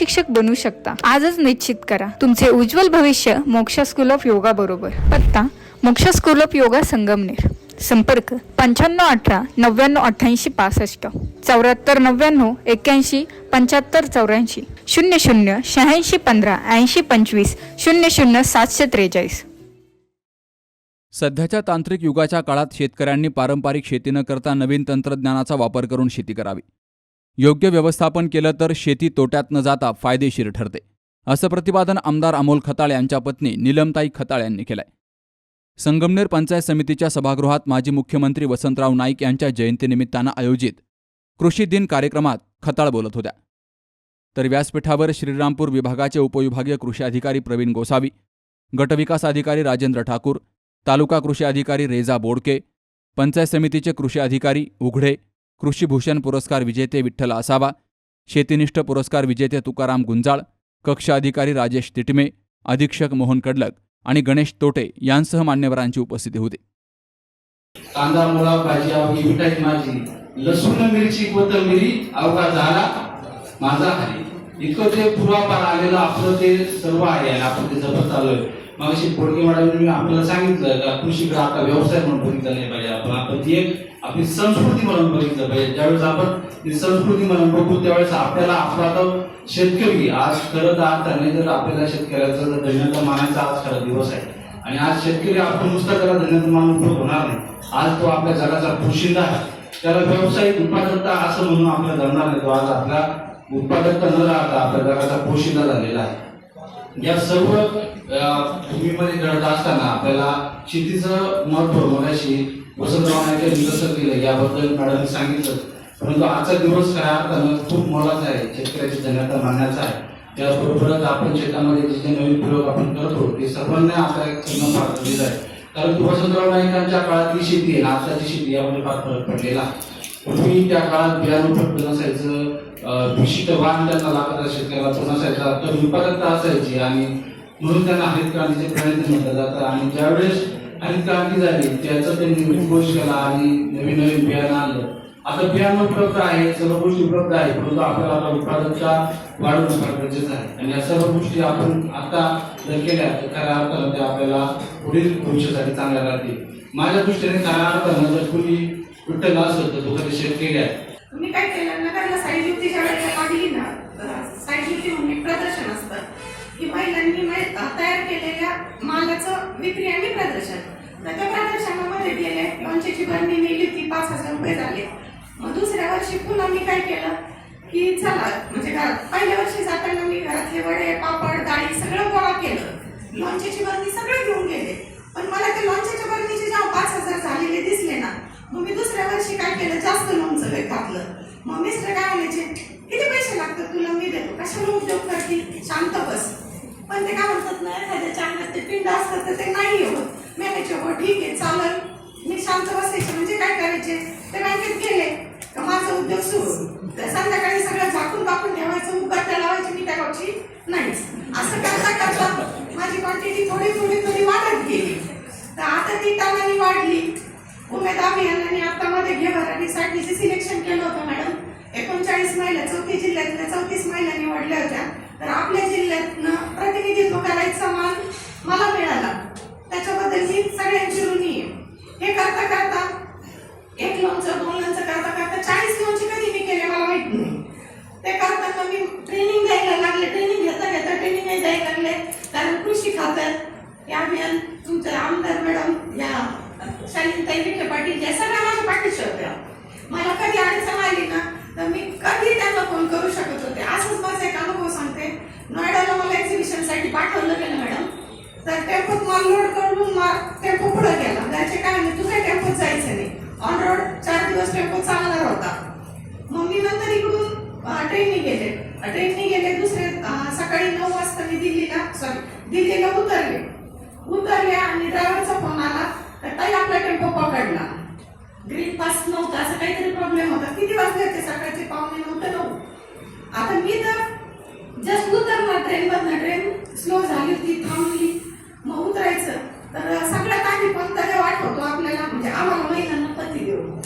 शिक्षक बनू शकता. आजच निश्चित करा. तुमचे उज्ज्वल भविष्य मोक्षा स्कूल ऑफ योगा बरोबर. पत्ता मोक्ष स्कूल ऑफ योगा संगमनेर. संपर्क पंच्याण्णव अठरा नव्याण्णव अठ्ठ्याऐंशी पासष्ट. चौऱ्याहत्तर नव्याण्णव एक्क्याऐंशी पंच्याहत्तर चौऱ्याऐंशी. शून्य शून्य शहाऐंशी पंधरा ऐंशी पंचवीस. शून्य शून्य सातशे त्रेचाळीस. सध्याच्या तांत्रिक युगाच्या काळात शेतकऱ्यांनी पारंपरिक शेती न करता नवीन तंत्रज्ञानाचा वापर करून शेती करावी. योग्य व्यवस्थापन केलं तर शेती तोट्यात न जाता फायदेशीर ठरते असं प्रतिपादन आमदार अमोल खताळ यांच्या पत्नी निलमताई खताळ यांनी केलंय. संगमनेर पंचायत समितीच्या सभागृहात माजी मुख्यमंत्री वसंतराव नाईक यांच्या जयंतीनिमित्तानं आयोजित कृषी दिन कार्यक्रमात खताळ बोलत होत्या. तर व्यासपीठावर श्रीरामपूर विभागाचे उपविभागीय कृषी अधिकारी प्रवीण गोसावी गटविकास अधिकारी राजेंद्र ठाकूर तालुका कृषी अधिकारी रेजा बोडके पंचायत समितीचे कृषी अधिकारी उघडे कृषीभूषण पुरस्कार विजेते विठ्ठल असावा शेतीनिष्ठ पुरस्कार विजेते तुकाराम गुंजाळ कक्ष अधिकारी राजेश तिटमे अधीक्षक मोहन कडलक आणि गणेश तोटे यांसह मान्यवरांची उपस्थिती होती. कांदा मुळा भाजी ही मिठाई माझी लसूण मिरची कोथंबिरी अवघा झाला माझा आहे. इतकं ते पूर्वापार आलेलं आपलं ते सर्व आहे आपण ते जपत चाललोय. मग अशी बोडके मॅडमने आपल्याला सांगितलं का ग्राहक आता व्यवसाय म्हणून बघितलं नाही पाहिजे. आपण आपण ती एक आपली संस्कृती म्हणून बघितलं पाहिजे. ज्यावेळेस आपण ती संस्कृती म्हणून बघू त्यावेळेस आपल्याला आपला तो शेतकरी आज खरं तर आज नाही तर आपल्याला शेतकऱ्याचा जर धन्यता मानायचा आज खरा दिवस आहे. आणि आज शेतकरी आपण नुसतं त्याला धन्यता मानून उपयोग होणार नाही. आज तो आपल्या जगाचा पोशिंदा आहे. त्याला व्यावसायिक उत्पादकता असं म्हणून आपल्याला धरणार नाही. तो आज आपला उत्पादकता न राहता आपल्या जगाचा पोशिंदा झालेला आहे. या सर्व भूमीमध्ये घडत असताना आपल्याला शेतीचं महत्त्व मगाशी वसंतराव नाईक केलं याबद्दल मॅडमने सांगितलं. परंतु आजचा दिवस खऱ्या अर्थानं खूप मोलाचा आहे शेतकऱ्याची जनता मानण्याचा आहे. त्याचबरोबरच आपण शेतामध्ये जे जे नवीन प्रयोग आपण करतो ते सर्वांना आपल्या करणं फार गरजेचं आहे. कारण वसंतराव नाईकांच्या काळातली शेती आहे आणि आजची शेती यामध्ये फार फरक पडलेला आहे. पूर्वी त्या काळात बियाणं उपलब्ध नसायचं विशिष्ट वाण त्यांना लागत शेतकऱ्याला तो नसायचा तर उत्पादकता असायची आणि म्हणून त्यांना हरित क्रांतीचे प्रयत्न म्हटलं जातं आणि ज्यावेळेस हरित क्रांती झाली त्याचा त्यांनी उद्घोष केला आणि नवीन नवीन बियाणं आणलं. आता बियाणं उपलब्ध आहे सर्व गोष्टी उपलब्ध आहे परंतु आपल्याला आता उत्पादकता वाढवणं फार गरजेचं आहे. आणि या सर्व गोष्टी आपण आता जर केल्या तर खऱ्या अर्थानं त्या आपल्याला पुढील भविष्यासाठी चांगल्या राहतील. माझ्या दृष्टीने खऱ्या अर्थानं जर कुणी विठ्ठल लॉस तर तो कधी शेतकरी मी काय केलं नगरला साईड युक्तीच्या वेळेला काढली ना साईड युक्ती म्हणजे प्रदर्शन असतं. की महिलांनी तयार केलेल्या मालाचं विक्री आणि प्रदर्शन. तर त्या प्रदर्शनामध्ये गेले लॉन्चेची बरणी नेली होती पाच हजार रुपये झाले. मग दुसऱ्या वर्षी पुन्हा मी काय केलं की चला म्हणजे घरात पहिल्या वर्षी जाताना मी घरातले वडे पापड डाळी सगळं गोळा केलं. लॉन्चेची बरणी सगळे घेऊन गेले. पण मला ते लॉन्चेच्या बरणीचे जेव्हा पाच हजार मग मी दुसऱ्या वर्षी काय केलं? जास्त लोणचं वेग घातलं. मग मिस्टर काय म्हणायचे किती पैसे लागतात तुला? मी देतो. कशाला उद्योग करतील शांत बस. पण ते काय म्हणतात ना एखाद्याच्या अंगात ते पिंड असतात तर ते नाही होत. मी म्हणायचे हो ठीक आहे चालल. मी शांत बसायचे. म्हणजे काय करायचे? ते बँकेत गेले. तर माझा उद्योग सुरू. तर संध्याकाळी सगळं झाकून बाकून ठेवायचं. उगाट्या लावायची मी त्या गावची नाहीच. असं करता करता माझी क्वांटिटी थोडी थोडी थोडी वाढत गेली. तर आता ती टामानी वाढली. उमेद अभियानाने आता मध्ये घे भराटीसाठीचे सिलेक्शन केलं होतं मॅडम. एकोणचाळीस महिला चौथी जिल्ह्यातल्या चौतीस महिला निवडल्या होत्या. तर आपल्या जिल्ह्यातनं प्रतिनिधित्व करायचा मान मला मिळाला. त्याच्याबद्दल मी सगळ्यांची ऋणी आहे. हे करता करता एक लोणचं दोन लोणचं करता करता चाळीस लोणचे कधी मी केले मला माहीत नाही. ते करताना मी ट्रेनिंग द्यायला लागले. ट्रेनिंग घेता घेता ट्रेनिंग द्यायला लागले. कारण कृषी खात्यात हे अभियान तुमचं आमदार मॅडम या शालीनताई विखे पाटील या सगळ्या माझ्या पाठीशी होत्या मला कधी अडचण आली ना तर मी कधी त्यांना फोन करू शकत होते. असंच माझा एक अनुभव सांगते नोएडाला मला एक्झिबिशनसाठी पाठवलं गेलं मॅडम तर टेम्पोत माल लोड करून मा टेम्पो पुढे गेला. त्याचे काय नाही तुझ्या टेम्पोत जायचं नाही. ऑन रोड चार दिवस टेम्पो चालणार होता. मग मी नंतर इकडून ट्रेननी गेले. ट्रेननी गेले दुसरे सकाळी नऊ वाजता सॉरी दिल्लीला उतरले. उतरले आणि ड्रायव्हरचा फोन आला. तर ताई आपला टेम्पो पकडला ग्रीन पास नव्हता असं काहीतरी प्रॉब्लेम होता. किती वाजल्याचे सकाळचे पाहुणे नव्हते नऊ. आता मी तर जस्ट उतरणार. ट्रेन ट्रेन स्लो झाली होती थांबली. मग उतरायचं. तर सगळ्यात आधी पण देव आठवतो आपल्याला. म्हणजे आम्हाला महिलांना पती देऊ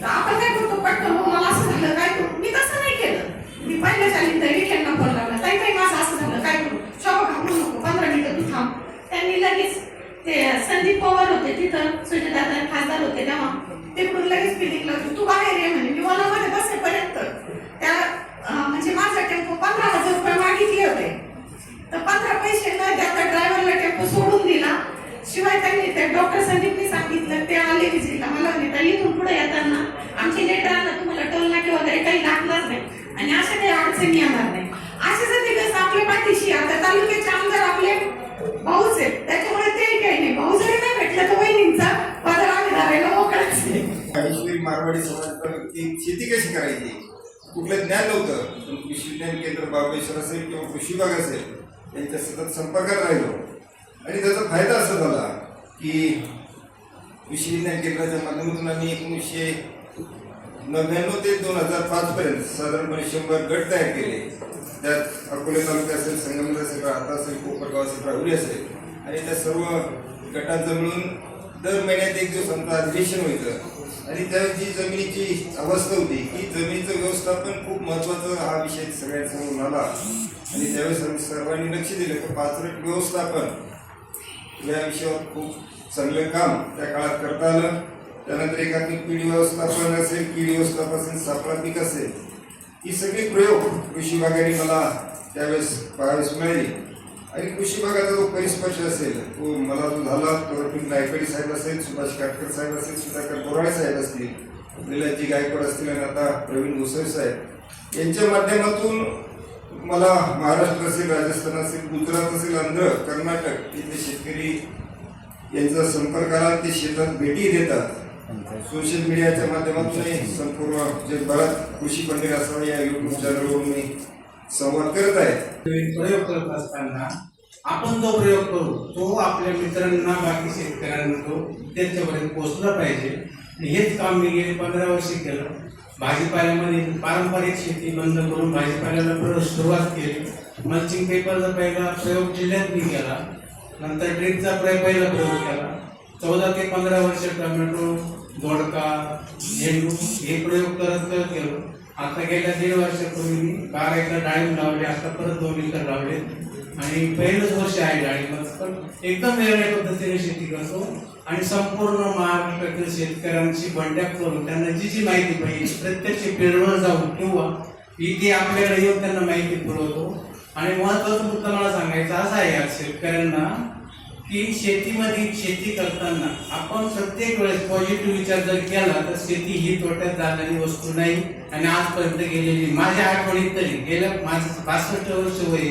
तर आपण काय करतो? पटकन हो मला असं झालं काय करू? मी तसं नाही केलं. मी पहिल्या चालीन तरी विकेंडला फोन लावला. ताई काही माझं असं झालं. काय करू? शॉप घाबरू नको. पंधरा मिनिटं तू थांब. त्यांनी लगेच ते संदीप पवार होते तिथं सुजयदादा खासदार होते तेव्हा. ते पुढे लगेच फिटिंग होते तू बाहेर ये म्हणे. मी मला मध्ये बसेपर्यंत. त्या म्हणजे माझा टेम्पो पंधरा हजार रुपये मागितले होते तर पंधरा पैसे न त्या ड्रायव्हरला टेम्पो सोडून दिला. शिवाय त्यांनी ते डॉक्टर संदीपनी सांगितलं ते आले विजिटला. मला म्हणता इथून पुढे येताना आमची लेटर आला तुम्हाला टोल नाके वगैरे काही लागणार नाही. आणि अशा काही अडचणी येणार नाही. असे जर दिवस आपल्या पाठीशी आता तालुक्याचे आमदार आपले भाऊच आहेत. त्याच्यामुळे ते काही नाही भाऊ जरी नाही भेटलं तर वहिनींचा पदर आम्ही धरायला मोकळाच आहे काश्मीर मारवाडी समाजात की शेती कशी करायची? कुठलं ज्ञान नव्हतं. पण कृषी विज्ञान केंद्र बाबेश्वर असेल किंवा कृषी विभाग असेल त्यांच्या सतत संपर्कात राहिलो. आणि त्याचा फायदा असा झाला की कृषी विज्ञान केंद्राच्या माध्यमातून आम्ही एकोणीसशे नव्याण्णव ते दोन हजार पाचपर्यंत साधारणपणे शंभर गट तयार केले. त्यात अकोले तालुका असेल संगमनेर असेल राहता असेल कोपरगाव असेल राहुरी असेल. आणि त्या सर्व गटांचं मिळून दर महिन्यात एक दिवस आमचं अधिवेशन व्हायचं. आणि त्या जी जमिनीची अवस्था होती की जमिनीचं व्यवस्थापन खूप महत्वाचं हा विषय सगळ्यांसमोर आला आणि त्यावेळेस सर्वांनी लक्ष दिलं की पाचरट व्यवस्थापन या विषयावर खूप चांगलं काम त्या काळात करता आलं. त्यानंतर एकात्मिक पिढी व्यवस्थापन असेल पिढी व्यवस्थापन असेल सापळा पीक असेल ही सगळी प्रयोग कृषी विभागाने मला त्यावेळेस पाहावेस मिळाली. आणि कृषी भागाचा जो परिस्पर्श असेल तो मला जो झाला तो नायकडी साहेब असेल सुभाष काटकर साहेब असेल सुधाकर बोराळे साहेब असतील निलाजी गायकवाड असतील आणि आता प्रवीण गोसावी साहेब यांच्या माध्यमातून मला महाराष्ट्र असेल राजस्थान असेल गुजरात असेल आंध्र कर्नाटक इथले शेतकरी यांचा संपर्क आला ते शेतात भेटी देतात. सोशल मीडियाच्या माध्यमातून संपूर्ण जगभरात कृषी पंडित असावा या युट्यूब चॅनलवरून मी संवाद करत आहेत. प्रयोग करत असताना आपण जो प्रयोग करू तो आपल्या मित्रांना बाकी शेतकऱ्यांना तो त्यांच्यापर्यंत पोहोचला पाहिजे. हेच काम मी गेले पंधरा वर्षे केलं. भाजीपाल्यामध्ये पारंपरिक शेती बंद करून भाजीपाल्याला सुरुवात केली. मल्चिंग पेपरचा पहिला प्रयोग जिल्ह्यात मी केला. नंतर ड्रिपचा प्रयोग पहिला प्रयोग केला. चौदा ते पंधरा वर्ष टोमॅटो दोडका झेंडू हे प्रयोग करत केलं. आता गेल्या दीड वर्षापूर्वी मी बारा एकर डाळिंब लावले आता परत दोन एकर लावले. आणि पहिलंच वर्ष आहे डाळिंबाचं पण एकदम वेगळ्या पद्धतीने शेती करतो. आणि संपूर्ण महाराष्ट्रातील शेतकऱ्यांची कॉन्टॅक्ट करून त्यांना जी जी माहिती पाहिजे प्रत्यक्ष पेरवर जाऊन किंवा इथे आपल्याकडे येऊन त्यांना माहिती पुरवतो. आणि महत्त्वाचा मुद्दा मला सांगायचा असा आहे या शेतकऱ्यांना की शेतीमध्ये शेती करताना आपण प्रत्येक वेळेस पॉझिटिव्ह विचार जर केला तर शेती ही तोट्यात जाणारी वस्तू नाही. आणि आजपर्यंत गेलेली माझ्या आठवणीत तरी गेल्या माझं पासष्ट वर्ष वय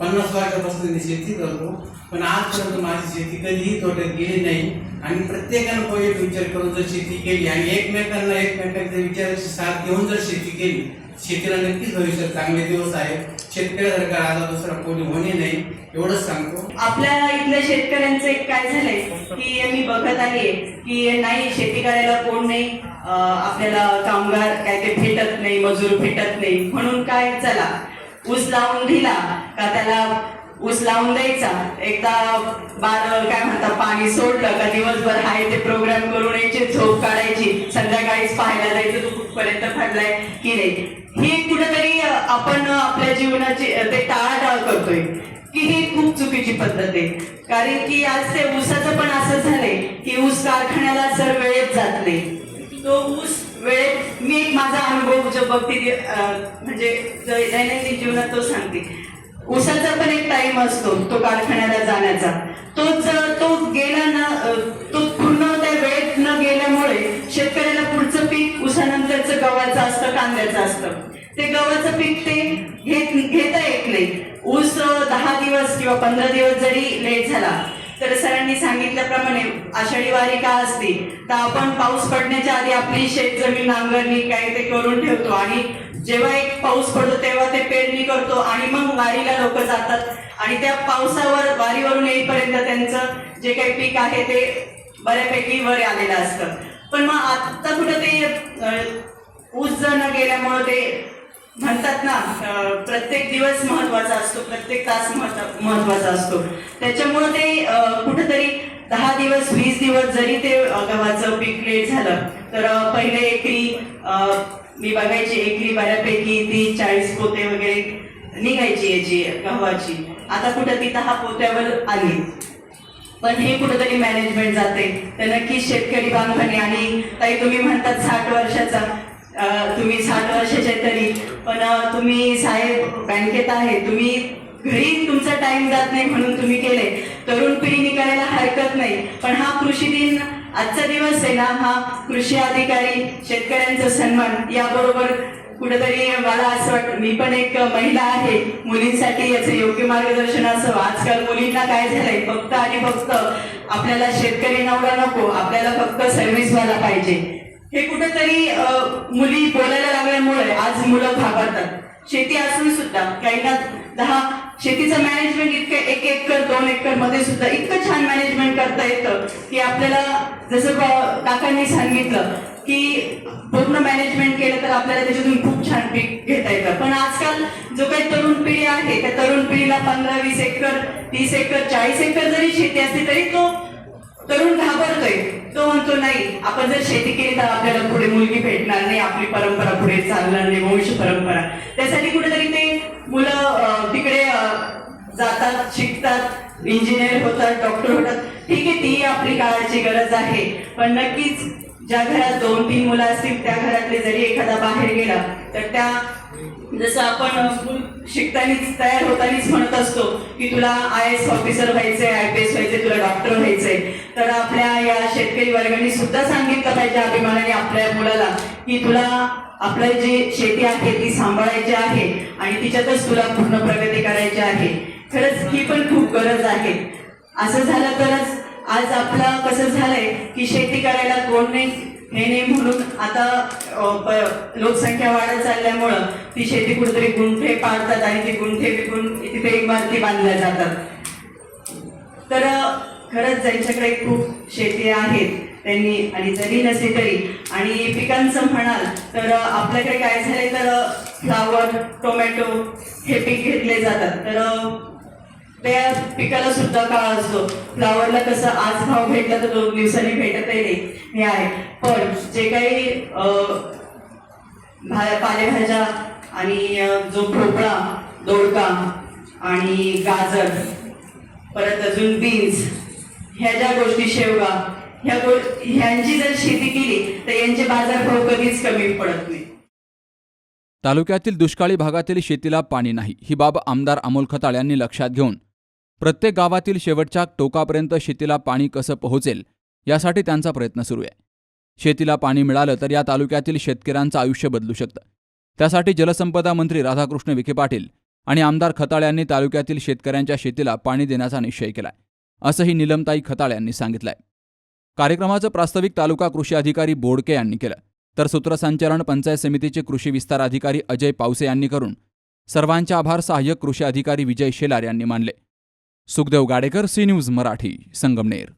पन्नास वर्षापासून मी शेती करतो. पण आजपर्यंत माझी शेती कधीही तोट्यात गेली नाही. आणि प्रत्येकानं पॉझिटिव्ह विचार करून जर शेती केली आणि एकमेकांना एकमेकांच्या विचाराची साथ घेऊन जर शेती केली शेतीला नक्कीच भविष्यात चांगले दिवस आहेत. शेतकऱ्यासारखा राजा दुसरा कोणी होणे नाही एवढंच सांगतो. आपल्या इथल्या शेतकऱ्यांचं एक काय झालंय की मी बघत आहे की नाही शेती करायला कोण नाही आपल्याला कामगार काय ते भेटत नाही मजूर भेटत नाही. म्हणून काय चला ऊस लावून दिला का त्याला ऊस लावून द्यायचा. एकदा बार काय म्हणतात पाणी सोडलं का दिवसभर आहे ते प्रोग्राम करून यायचे झोप काढायची. संध्याकाळीच पाहायला जायचं तो कुठपर्यंत फाडलाय की नाही. ही कुठेतरी आपण आपल्या जीवनाची ते टाळाटाळ करतोय. की ही खूप चुकीची पद्धत आहे. कारण की आज ते ऊसाचं पण असं झालंय की ऊस कारखान्याला जर वेळेत जात नाही तो ऊस वेळेत मी एक माझा अनुभव बघते म्हणजे दैनंदिन जीवनात तो सांगते. ऊसाचा पण एक टाइम असतो तो कारखान्याला जाण्याचा. तो जर तो गेला ना तो पूर्ण त्या वेळेत न गेल्यामुळे शेतकऱ्याला पुढचं पीक उसानंतरचं गव्हाचं असतं कांद्याचं असतं. ते गव्हाचं पीक ते घेत घेता येत नाही. ऊस दहा दिवस किंवा पंधरा दिवस जरी लेट झाला तर सरांनी सांगितल्याप्रमाणे आषाढी वारी का असते? तर आपण पाऊस पडण्याच्या आधी आपली शेत जमीन नांगरणी काय ते करून ठेवतो आणि जेव्हा एक पाऊस पडतो तेव्हा ते पेरणी करतो आणि मग वारीला लोक जातात. आणि त्या पावसावर वारीवरून येईपर्यंत त्यांचं जे काही पीक आहे ते बऱ्यापैकी वर आलेलं असतं. पण मग आता कुठं ते ऊस ऊस जण गेल्यामुळं ते म्हणतात ना प्रत्येक दिवस महत्त्वाचा असतो प्रत्येक तास महत्त्वाचा असतो. त्याच्यामुळं ते कुठंतरी दहा दिवस वीस दिवस जरी ते गव्हाचं पीक लेट झालं तर पहिले एकरी अं, मी बघायची एकरी बऱ्यापैकी ती चाळीस पोते वगैरे निघायची याची गव्हाची. आता कुठं ती दहा पोत्यावर आली. पण हे कुठंतरी मॅनेजमेंट जाते. तर नक्कीच शेतकरी बांधवांनी आणि ताई तुम्ही म्हणतात साठ वर्षाचा तुम्ही साठ वर्षाचे तरी पण तुम्ही साहेब बँकेत आहे तुम्ही घरी तुमचा टाइम जात नाही म्हणून तुम्ही केले तरुण पिढीने करायला हरकत नाही. पण हा कृषी दिन आजचा दिवस आहे ना हा कृषी अधिकारी शेतकऱ्यांचा सन्मान. याबरोबर कुठेतरी मला असं वाटतं मी पण एक महिला आहे. मुलींसाठी याचं योग्य मार्गदर्शन असावं आजकाल मुलींना काय झालंय? फक्त आणि फक्त आपल्याला शेतकरी नवरा नको आपल्याला फक्त सर्व्हिसवाला पाहिजे. हे कुठेतरी मुली बोलायला लागल्यामुळे आज मुलं घाबरतात. शेती असून सुद्धा काही ना दहा शेतीचं मॅनेजमेंट इतकं एक एकर दोन एकरमध्ये सुद्धा इतकं छान मॅनेजमेंट करता येतं की आपल्याला जसं काकांनी सांगितलं की पूर्ण मॅनेजमेंट केलं तर आपल्याला त्याच्यातून खूप छान पीक घेता येतं. पण आजकाल जो काही तरुण पिढी आहे त्या तरुण पिढीला पंधरा वीस एकर तीस एकर चाळीस एकर जरी शेती असली तरी तो तरुण घाबरतोय. तो म्हणतो नाही आपण जर शेती केली तर आपल्याला पुढे मुलगी भेटणार नाही आपली परंपरा पुढे चालणार नाही वंश परंपरा. त्यासाठी कुठेतरी ते मुलं तिकडे जातात शिकतात इंजिनियर होतात डॉक्टर होतात. ठीक आहे ती आपली काळाची गरज आहे. पण नक्कीच ज्या घरात दोन तीन मुलं असतील त्या घरातले जरी एखादा बाहेर गेला तर त्या जसं आपण शिकतानीच तयार होतानीच म्हणत असतो की तुला आय एस ऑफिसर व्हायचंय आय पी एस व्हायचंय तुला डॉक्टर व्हायचंय. तर आपल्या या शेतकरी वर्गाने सुद्धा सांगितलं पाहिजे अभिमानाने आपल्या मुलाला की तुला आपलं जी शेती आहे ती सांभाळायची आहे आणि तिच्यातच तुला पूर्ण प्रगती करायची आहे. खरंच ही पण खूप गरज आहे. असं झालं तरच आज आपलं कसं झालंय की शेती करायला कोण नाही हे नाही म्हणून आता लोकसंख्या वाढत चालल्यामुळं ती शेती कुठेतरी गुंठे पाडतात आणि ती गुंठे विकून तिथे इमारती बांधल्या जातात. तर खरंच ज्यांच्याकडे खूप शेती आहेत त्यांनी आणि जरी नसली तरी आणि पिकांचं म्हणाल तर आपल्याकडे काय झाले तर फ्लावर टोमॅटो हे पीक घेतले जातात. तर त्या पिकाला सुद्धा काळ असतो. फ्लावरला कसं आज भाव भेटला तर दोन दिवसांनी भेटतही नाही. हे आहे. पण जे काही पालेभाज्या आणि जो भोपळा दोडका आणि गाजर परत अजून बीन्स ह्या ज्या गोष्टी शेवगा ह्या गो ह्यांची जर शेती केली तर यांचे बाजारभाव कधीच कमी पडत नाही. तालुक्यातील दुष्काळी भागातील शेतीला पाणी नाही. ही बाब आमदार अमोल खताळ यांनी लक्षात घेऊन प्रत्येक गावातील शेवटच्या टोकापर्यंत शेतीला पाणी कसं पोहोचेल यासाठी त्यांचा प्रयत्न सुरू आहे. शेतीला पाणी मिळालं तर या तालुक्यातील शेतकऱ्यांचं आयुष्य बदलू शकतं. त्यासाठी जलसंपदा मंत्री राधाकृष्ण विखे पाटील आणि आमदार खताळ यांनी तालुक्यातील शेतकऱ्यांच्या शेतीला पाणी देण्याचा निश्चय केलाय असंही निलमताई खताळ यांनी सांगितलंय. कार्यक्रमाचं प्रास्ताविक तालुका कृषी अधिकारी बोडके यांनी केलं तर सूत्रसंचालन पंचायत समितीचे कृषी विस्तार अधिकारी अजय पावसे यांनी करून सर्वांचे आभार सहाय्यक कृषी अधिकारी विजय शेलार यांनी मानले. Sukhdev Gadekar C news Marathi Sangamner.